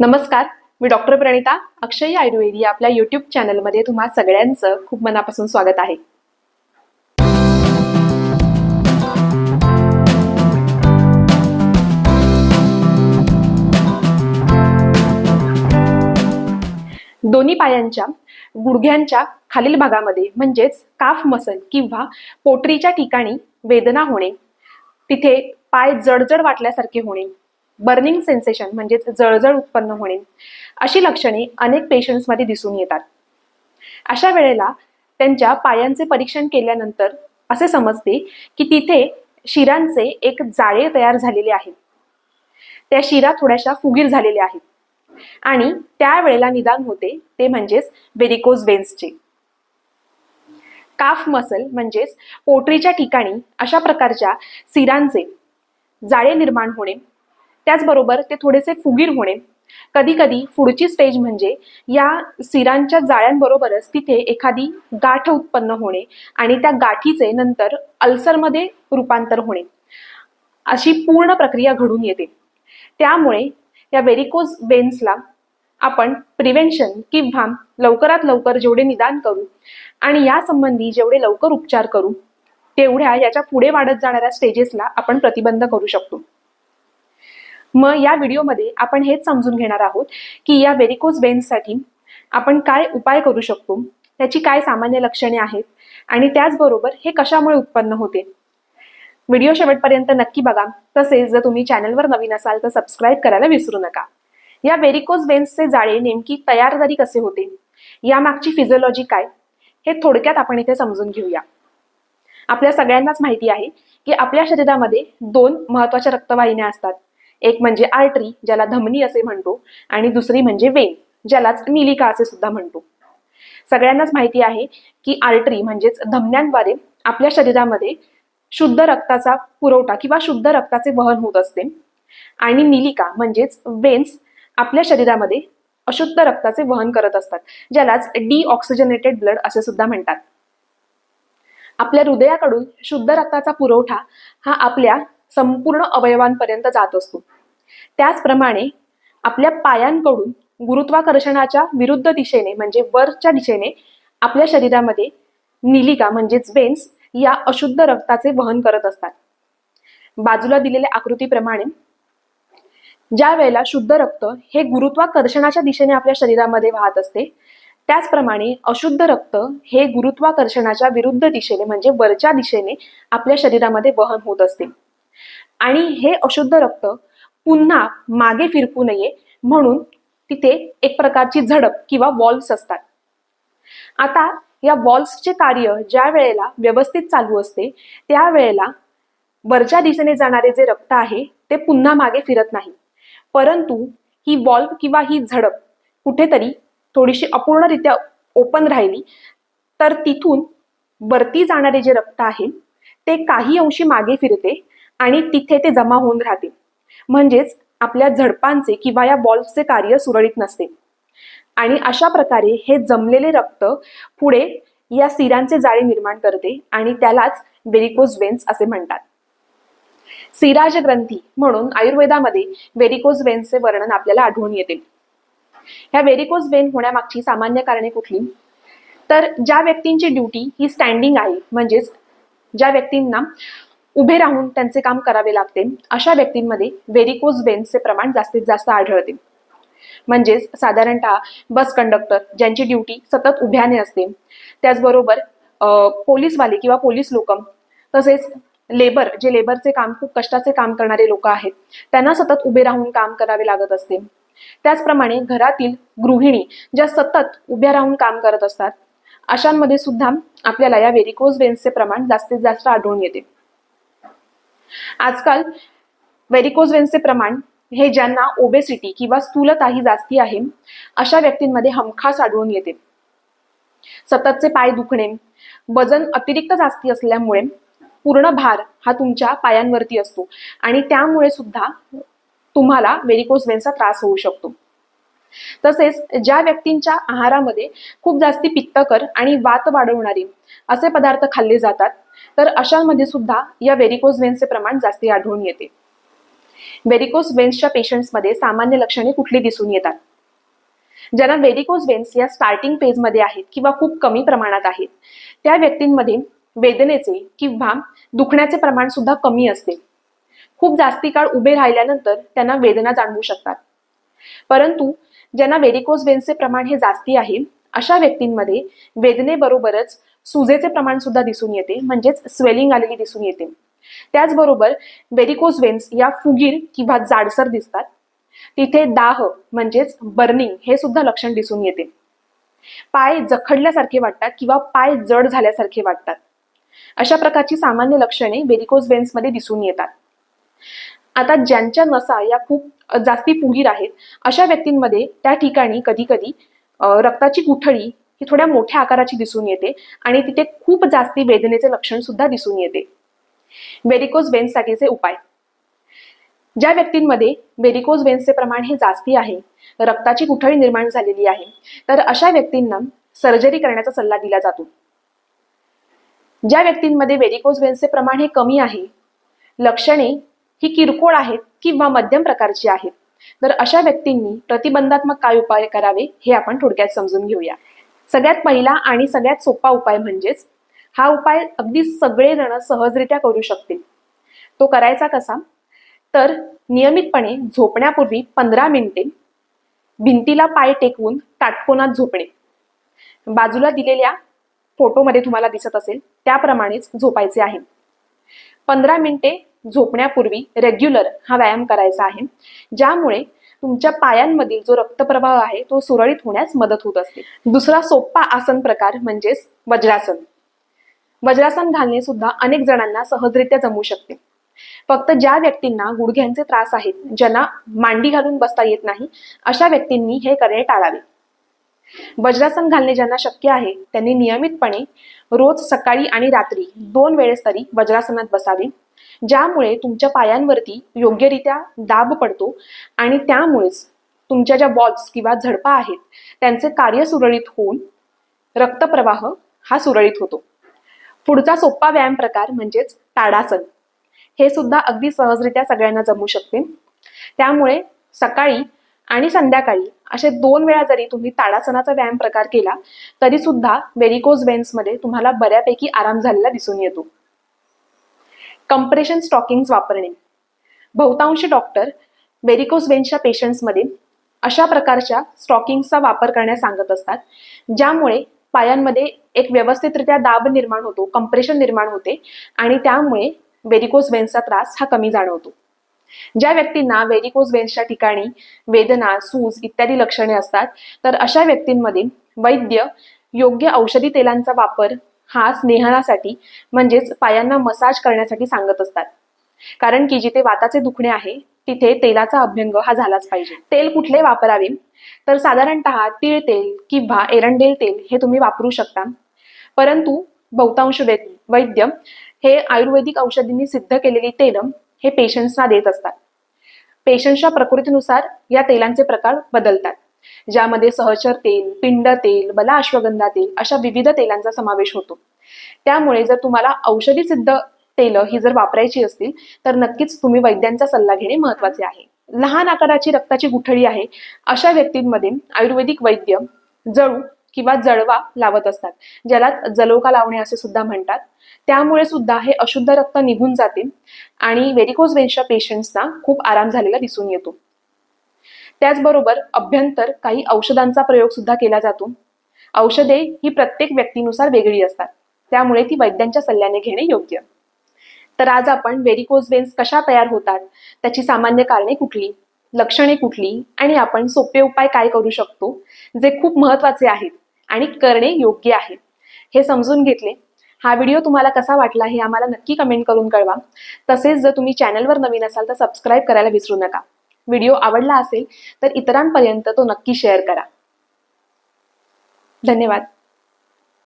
नमस्कार मी डॉक्टर प्रणिता अक्षय आयुर्वेद या आपल्या युट्यूब चॅनलमध्ये तुम्हा सगळ्यांचं खूप मनापासून स्वागत आहे. दोन्ही पायांच्या गुडघ्यांच्या खालील भागामध्ये म्हणजेच काफ मसल किंवा पोटरीच्या ठिकाणी वेदना होणे तिथे पाय जडजड वाटल्यासारखे होणे बर्निंग सेन्सेशन म्हणजेच जळजळ उत्पन्न होणे अशी लक्षणे अनेक पेशंट्समध्ये दिसून येतात. अशा वेळेला त्यांच्या पायांचे परीक्षण केल्यानंतर असे समजते की तिथे शिरांचे एक जाळे तयार झालेले आहे त्या शिरा थोड्याशा फुगीर झालेल्या आहेत आणि त्यावेळेला निदान होते ते म्हणजेच वेरिकोज वेन्सचे काफ मसल म्हणजेच पोटरीच्या ठिकाणी अशा प्रकारच्या सिरांचे जाळे निर्माण होणे त्याचबरोबर ते थोडेसे फुगीर होणे. कधी कधी पुढची स्टेज म्हणजे या सिरांच्या जाळ्यांबरोबरच तिथे एखादी गाठ उत्पन्न होणे आणि त्या गाठीचे नंतर अल्सरमध्ये रूपांतर होणे. अशी पूर्ण प्रक्रिया घडून येते. त्यामुळे या वेरिकोज वेन्सला आपण प्रिव्हेन्शन किंवा लवकरात लवकर जेवढे निदान करू आणि या संबंधी जेवढे लवकर उपचार करू तेवढ्या याच्यापुढे वाढत जाणाऱ्या स्टेजेसला आपण प्रतिबंध करू शकतो. मग या व्हिडिओमध्ये आपण हेच समजून घेणार आहोत की या वेरिकोज वेन्ससाठी आपण काय उपाय करू शकतो त्याची काय सामान्य लक्षणे आहेत आणि त्याचबरोबर हे कशामुळे उत्पन्न होते. व्हिडिओ शेवटपर्यंत नक्की बघा. तसेच जर तुम्ही चॅनलवर नवीन असाल तर सबस्क्राईब करायला विसरू नका. या वेरिकोज वेन्सचे जाळे नेमकी तयारदारी कसे होते यामागची फिजिओलॉजी काय हे थोडक्यात आपण इथे समजून घेऊया. आपल्या सगळ्यांनाच माहिती आहे की आपल्या शरीरामध्ये दोन महत्त्वाच्या रक्तवाहिन्या असतात. एक म्हणजे आर्टरी ज्याला धमनी असे म्हणतो आणि दुसरी म्हणजे वेन ज्यालाच नीलिका असे सुद्धा म्हणतो. सगळ्यांनाच माहिती आहे की आर्टरी म्हणजेच धमन्यांद्वारे आपल्या शरीरामध्ये शुद्ध रक्ताचा पुरवठा किंवा शुद्ध रक्ताचे वहन होत असते. आणि नीलिका म्हणजेच वेन्स आपल्या शरीरामध्ये अशुद्ध रक्ताचे वहन करत असतात ज्यालाच डीऑक्सिजनेटेड ब्लड असे सुद्धा म्हणतात. आपल्या हृदयाकडून शुद्ध रक्ताचा पुरवठा हा आपल्या संपूर्ण अवयवांपर्यंत जात असतो. त्याचप्रमाणे आपल्या पायांकडून गुरुत्वाकर्षणाच्या विरुद्ध दिशेने म्हणजे वरच्या दिशेने आपल्या शरीरामध्ये निलिका म्हणजेच वेन्स या अशुद्ध रक्ताचे वहन करत असतात. बाजूला दिलेल्या आकृतीप्रमाणे ज्या वेळेला शुद्ध रक्त हे गुरुत्वाकर्षणाच्या दिशेने आपल्या शरीरामध्ये वाहत असते त्याचप्रमाणे अशुद्ध रक्त हे गुरुत्वाकर्षणाच्या विरुद्ध दिशेने म्हणजे वरच्या दिशेने आपल्या शरीरामध्ये वहन होत असते. आणि हे अशुद्ध रक्त पुन्हा मागे फिरकू नये म्हणून तिथे एक प्रकारची झडप किंवा वॉल्व्स असतात. आता या वॉल्व्सचे कार्य ज्या वेळेला व्यवस्थित चालू असते त्यावेळेला वरच्या दिशेने जाणारे जे रक्त आहे ते पुन्हा मागे फिरत नाही. परंतु ही वॉल्व किंवा ही झडप कुठेतरी थोडीशी अपूर्णरित्या ओपन राहिली तर तिथून वरती जाणारे जे रक्त आहे ते काही अंशी मागे फिरते आणि तिथे ते जमा होऊन राहते. म्हणजेच आपल्या झडपांचे किंवा या बॉल्सचे कार्य सुरळीत नसते. आणि अशा प्रकारे हे जमलेले रक्त पुढे या सिरांचे जाळे निर्माण करते आणि त्यालाच वेरिकोज वेन्स असे म्हणतात. सिराज ग्रंथी म्हणून आयुर्वेदामध्ये वेरिकोज वेन्सचे वर्णन आपल्याला आढळून येते. ह्या वेरिकोज वेन होण्यामागची सामान्य कारणे कुठली? तर ज्या व्यक्तींची ड्युटी ही स्टँडिंग आहे म्हणजेच ज्या व्यक्तींना उभे राहून त्यांचे काम करावे लागते. अशा व्यक्तींमध्ये व्हेरिकोज वेन्सचे प्रमाण जास्तीत जास्त आढळते. म्हणजेच साधारणतः बस कंडक्टर ज्यांची ड्युटी सतत उभ्याने असते. त्याचबरोबर पोलीसवाले किंवा पोलीस लोक तसेच लेबर जे लेबरचे काम खूप कष्टाचे काम करणारे लोक आहेत त्यांना सतत उभे राहून काम करावे लागत असते. त्याचप्रमाणे घरातील गृहिणी ज्या सतत उभ्या राहून काम करत असतात अशांमध्ये सुद्धा आपल्याला या व्हेरिकोज वेन्सचे प्रमाण जास्तीत जास्त आढळून येते. आजकाल व्हेरिकोज वेन्सचे प्रमाण हे ज्यांना ओबेसिटी किंवा स्थूलता ही जास्ती आहे अशा व्यक्तींमध्ये हमखास आढळून येते. सततचे पाय दुखणे वजन अतिरिक्त जास्ती असल्यामुळे पूर्ण भार हा तुमच्या पायांवरती असतो आणि त्यामुळे सुद्धा तुम्हाला व्हेरिकोज वेन्सचा त्रास होऊ शकतो. तसेच ज्या व्यक्तींच्या आहारामध्ये खूप जास्ती पित्तकर आणि वात वाढवणारे असे पदार्थ खाल्ले जातात तर अशांमध्ये सुद्धा या व्हेरिकोज वेन्सचे प्रमाण जास्ती आढळून येते. व्हेरिकोस वेन्सच्या पेशंट्समध्ये सामान्य लक्षणे कुठली दिसून येतात? ज्यांना व्हेरिकोस वेन्स या स्टार्टिंग फेजमध्ये आहेत किंवा खूप कमी प्रमाणात आहेत त्या व्यक्तींमध्ये वेदनेचे किंवा दुखण्याचे प्रमाण सुद्धा कमी असते. खूप जास्ती काळ उभे राहिल्यानंतर त्यांना वेदना जाणवू शकतात. परंतु ज्यांना वेरिकोज वेन्सचे प्रमाण हे जास्ती आहे अशा व्यक्तींमध्ये वेदनेबरोबरच सुजेचे प्रमाण सुद्धा दिसून येते म्हणजेच स्वेलिंग आलेली दिसून येते. त्याचबरोबर वेरिकोज वेन्स या फुगीर किंवा जाडसर दिसतात. तिथे दाह म्हणजेच बर्निंग हे सुद्धा लक्षण दिसून येते. पाय जखडल्यासारखे वाटतात किंवा पाय जड झाल्यासारखे वाटतात. अशा प्रकारची सामान्य लक्षणे वेरिकोज वेन्समध्ये दिसून येतात. आता ज्यांच्या नसा या खूप जास्ती फुगीर आहेत अशा व्यक्तींमध्ये त्या ठिकाणी कधी कधी रक्ताची गुठळी ही थोड्या मोठ्या आकाराची दिसून येते आणि तिथे खूप जास्ती वेदनेचे लक्षण सुद्धा दिसून येते. वेरिकोज वेन्ससाठीचे उपाय. ज्या व्यक्तींमध्ये वेरिकोज वेन्सचे प्रमाण हे जास्ती आहे रक्ताची गुठळी निर्माण झालेली आहे तर अशा व्यक्तींना सर्जरी करण्याचा सल्ला दिला जातो. ज्या व्यक्तींमध्ये वेरिकोज वेन्सचे प्रमाण हे कमी आहे लक्षणे ही किरकोळ आहेत किंवा मध्यम प्रकारची आहेत. तर अशा व्यक्तींनी प्रतिबंधात्मक काय उपाय करावे हे आपण थोडक्यात समजून घेऊया. सगळ्यात पहिला आणि सगळ्यात सोपा उपाय म्हणजेच हा उपाय अगदी सगळेजण सहजरित्या करू शकतील. तो करायचा कसा? तर नियमितपणे झोपण्यापूर्वी पंधरा मिनिटे भिंतीला पाय टेकवून ताटकोनात झोपणे. बाजूला दिलेल्या फोटोमध्ये तुम्हाला दिसत असेल त्याप्रमाणेच झोपायचे आहे. पंधरा मिनिटे झोपण्यापूर्वी रेग्युलर हा व्यायाम करायचा आहे. ज्यामुळे तुमच्या पायांमधील जो रक्तप्रवाह आहे तो सुरळीत होण्यास मदत होत असते. दुसरा सोपा आसन प्रकार म्हणजेच वज्रासन. वज्रासन घालणे सुद्धा अनेक जणांना सहजरित्या जमू शकते. फक्त ज्या व्यक्तींना गुडघ्यांचे त्रास आहेत ज्यांना मांडी घालून बसता येत नाही अशा व्यक्तींनी हे करणे टाळावे. वज्रासन घालणे ज्यांना शक्य आहे त्यांनी नियमितपणे रोज सकाळी आणि रात्री दोन वेळेस तरी वज्रासनात बसावे. ज्यामुळे तुमच्या पायांवरती योग्यरित्या दाब पडतो आणि त्यामुळेच तुमच्या ज्या बॉल्स किंवा झडपा आहेत त्यांचे कार्य सुरळीत होऊन रक्तप्रवाह हा सुरळीत होतो. पुढचा सोपा व्यायाम प्रकार म्हणजेच ताडासन. हे सुद्धा अगदी सहजरित्या सगळ्यांना जमू शकते. त्यामुळे सकाळी आणि संध्याकाळी असे दोन वेळा जरी तुम्ही ताडासनाचा व्यायाम प्रकार केला तरी सुद्धा वेरिकोज वेन्समध्ये तुम्हाला बऱ्यापैकी आराम झालेला दिसून येतो. कंप्रेशन स्टॉकिंग्स वापरणे. बहुतांश डॉक्टर वेरिकोज वेन्सच्या पेशंट्समध्ये अशा प्रकारच्या स्टॉकिंग्सचा वापर करण्यास सांगत असतात ज्यामुळे पायांमध्ये एक व्यवस्थितरित्या दाब निर्माण होतो कंप्रेशन निर्माण होते आणि त्यामुळे वेरिकोज वेन्सचा त्रास हा कमी जाणवतो. ज्या व्यक्तींना वेरिकोज वेन्सच्या ठिकाणी वेदना सूज इत्यादी लक्षणे असतात तर अशा व्यक्तींमध्ये वैद्य योग्य औषधी तेलांचा वापर हा स्नेहनासाठी म्हणजेच पायांना मसाज करण्यासाठी सांगत असतात. कारण की जिथे वाताचे दुखणे आहे तिथे तेलाचा अभ्यंग हा झालाच पाहिजे. तेल कुठले वापरावे? तर साधारणतः तीळ तेल किंवा एरंडेल तेल हे तुम्ही वापरू शकता. परंतु बहुतांश वैद्य हे आयुर्वेदिक औषधींनी सिद्ध केलेली तेल हे पेशंट्सना देत असतात. पेशंट्सच्या प्रकृतीनुसार या तेलांचे प्रकार बदलतात. ज्यामध्ये सहचर तेल पिंड तेल बला अश्वगंधा तेल अशा विविध तेलांचा समावेश होतो. त्यामुळे जर तुम्हाला औषधी सिद्ध तेल ही जर वापरायची असतील तर नक्कीच तुम्ही वैद्यांचा सल्ला घेणे महत्त्वाचे आहे. लहान आकाराची रक्ताची गुठळी आहे अशा व्यक्तींमध्ये आयुर्वेदिक वैद्य जळू किंवा जळवा लावत असतात ज्याला जलोका लावणे असे सुद्धा म्हणतात. त्यामुळे सुद्धा हे अशुद्ध रक्त निघून जाते आणि वेरिकोज वेन्सच्या पेशंट्सना खूप आराम झालेला दिसून येतो. त्याचबरोबर अभ्यंतर काही औषधांचा प्रयोग सुद्धा केला जातो. औषधे ही प्रत्येक व्यक्तीनुसार वेगळी असतात. त्यामुळे ती वैद्यांच्या सल्ल्याने घेणे योग्य. तर आज आपण वेरिकोज वेन्स कशा तयार होतात? त्याची सामान्य कारणे कुठली? लक्षणे कुठली? आणि आपण सोपे उपाय काय करू शकतो? जे खूप महत्त्वाचे आहेत आणि करणे योग्य आहे. हे समजून घेतले. हा व्हिडिओ तुम्हाला कसा वाटला हे आम्हाला नक्की कमेंट करून कळवा. तसेच जर तुम्ही चॅनलवर नवीन असाल तर सबस्क्राईब करायला विसरू नका. व्हिडिओ आवडला असेल तर इतरांपर्यंत तो नक्की शेअर करा. धन्यवाद.